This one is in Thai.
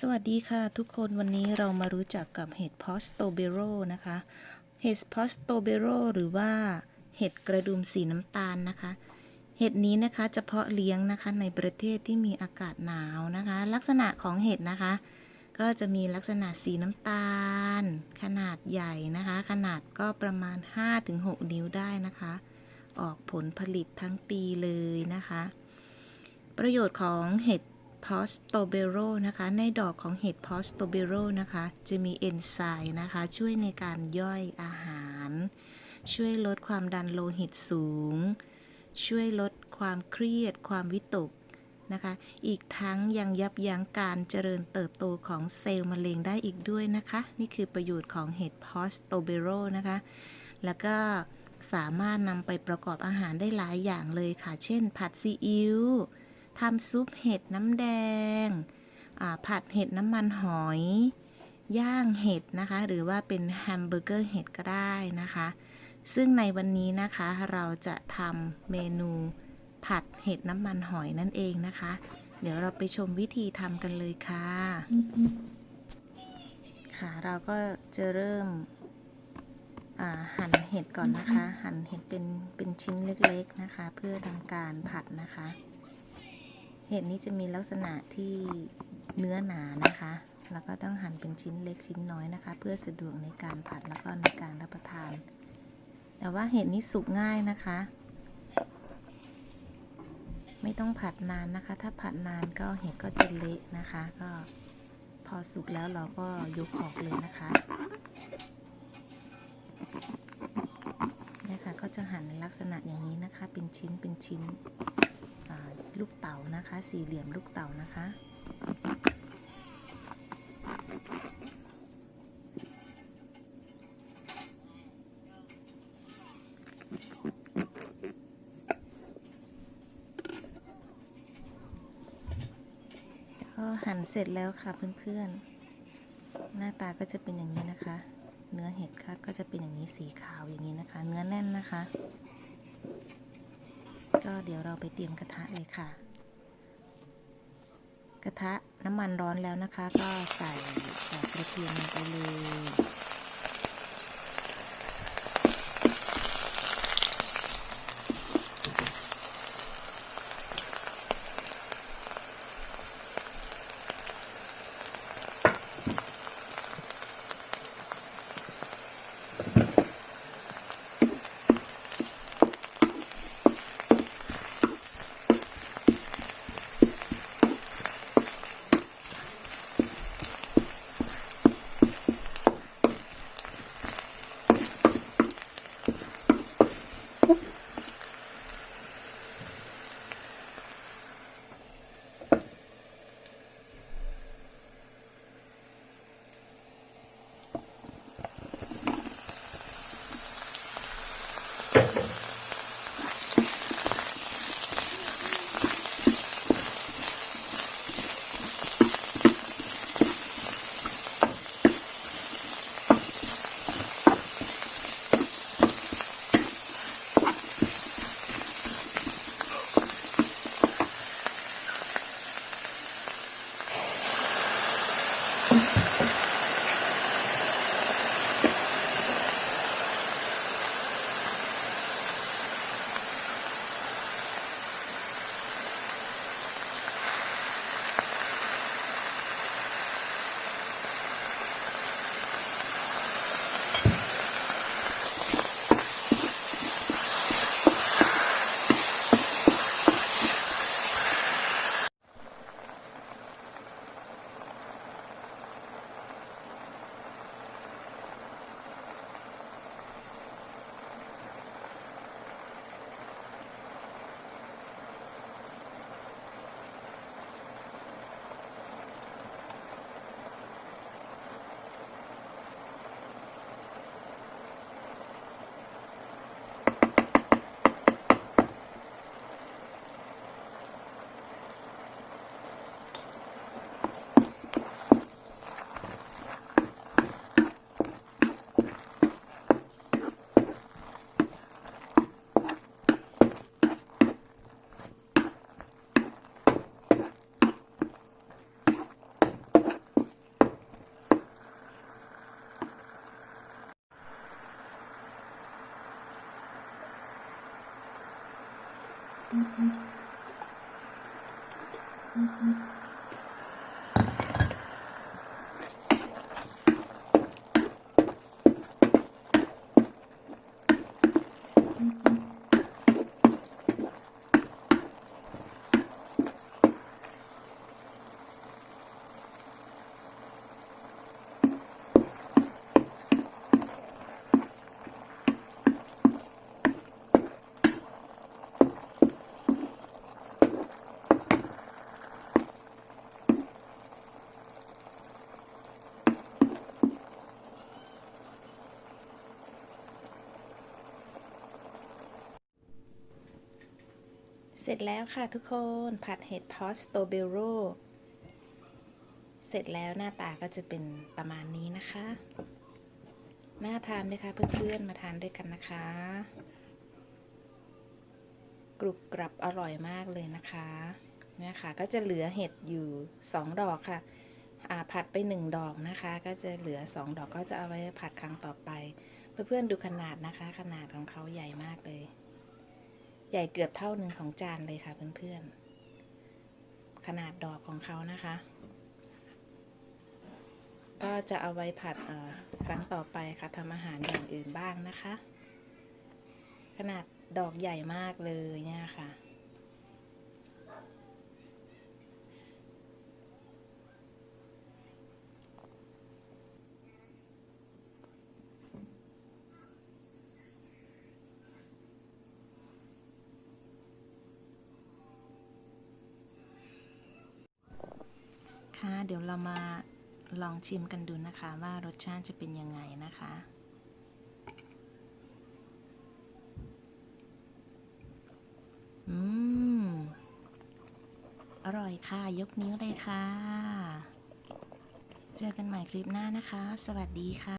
สวัสดีค่ะทุกคนวันนี้เรามารู้จักกับเห็ดพอสโตเบโรนะคะ เห็ดพอสโตเบโรหรือว่าเห็ดกระดุมสีน้ำตาลนะคะ เห็ดนี้นะคะเฉพาะเลี้ยงนะคะในประเทศที่มีอากาศหนาวนะคะ ลักษณะของเห็ดนะคะ ก็จะมีลักษณะสีน้ำตาล ขนาดใหญ่นะคะ ขนาดก็ประมาณ 5-6 นิ้วได้นะคะ ออกผลผลิตทั้งปีเลยนะคะ ประโยชน์ของเห็ด พอสโตเบโรนะคะ ในดอกของเห็ดพอสโตเบโรนะคะ จะมีเอนไซม์นะคะ ช่วยในการย่อยอาหาร ช่วยลดความดันโลหิตสูง ช่วยลดความเครียด ความวิตกนะคะ อีกทั้งยังยับยั้งการเจริญเติบโตของเซลล์มะเร็งได้อีกด้วยนะคะ นี่คือประโยชน์ของเห็ดพอสโตเบโรนะคะ แล้วก็สามารถนำไปประกอบอาหารได้หลายอย่างเลยค่ะ เช่น ผัดซีอิ๊ว ทำซุปเห็ดน้ำแดง ผัดเห็ดน้ำมันหอย ย่างเห็ดนะคะ หรือว่าเป็นแฮมเบอร์เกอร์เห็ดก็ได้นะคะ ซึ่งในวันนี้นะคะเราจะทำเมนูผัดเห็ดน้ำมันหอยนั่นเองนะคะ เดี๋ยวเราไปชมวิธีทำกันเลยค่ะ ค่ะเราก็จะเริ่มหั่นเห็ดก่อนนะคะ หั่นเห็ดเป็นเป็นชิ้นเล็กๆนะคะ เพื่อทำการผัดนะคะ เห็ดนี้จะมีลักษณะที่เนื้อหนานะคะ แล้วก็ต้องหั่นเป็นชิ้นเล็กชิ้นน้อยนะคะ เพื่อสะดวกในการผัดแล้วก็ในการรับประทาน แต่ว่าเห็ดนี้สุกง่ายนะคะ ไม่ต้องผัดนานนะคะ ถ้าผัดนานก็เห็ดก็จะเละนะคะ ก็พอสุกแล้วเราก็ยกออกเลยนะคะเนี่ยค่ะก็จะหั่นในลักษณะอย่างนี้นะคะ เป็นชิ้นเป็นชิ้น ลูกเต๋านะคะ สี่เหลี่ยมลูกเต๋านะคะ ก็หั่นเสร็จแล้วค่ะเพื่อนๆ หน้าตาก็จะเป็นอย่างนี้นะคะ เนื้อเห็ดค่ะก็จะเป็นอย่างนี้สีขาวอย่างนี้นะคะ เนื้อแน่นนะคะ ก็เดี๋ยวเราไปเตรียมกระทะเลยค่ะ กระทะน้ำมันร้อนแล้วนะคะ ก็ใส่กระเทียมลงไปเลย Uhum. เสร็จแล้วค่ะทุกคน ผัดเห็ดพอสโตเบโรเสร็จแล้วหน้าตาก็จะเป็นประมาณนี้นะคะ น่าทานไหมคะเพื่อนๆ มาทานด้วยกันนะคะ กรุบกรับอร่อยมากเลยนะคะเนี่ยค่ะก็จะเหลือเห็ดอยู่ 2 ดอกค่ะผัดไป 1 ดอกนะคะ ก็จะเหลือ 2 ดอกก็จะเอาไว้ผัดครั้งต่อไป เพื่อนๆดูขนาดนะคะ ขนาดของเขาใหญ่มากเลย ใหญ่เกือบเท่าหนึ่งของจานเลยค่ะเพื่อนๆ ขนาดดอกของเขานะคะ ก็จะเอาไว้ผัดครั้งต่อไปค่ะทำอาหารอย่างอื่นบ้างนะคะ ขนาดดอกใหญ่มากเลยเนี่ยค่ะะค่ะเดี๋ยวเรามาลองชิมกันดูนะคะว่ารสชาติจะเป็นยังไงนะคะอืมอร่อยค่ะ ยกนิ้วเลยค่ะ เจอกันใหม่คลิปหน้านะคะ สวัสดีค่ะ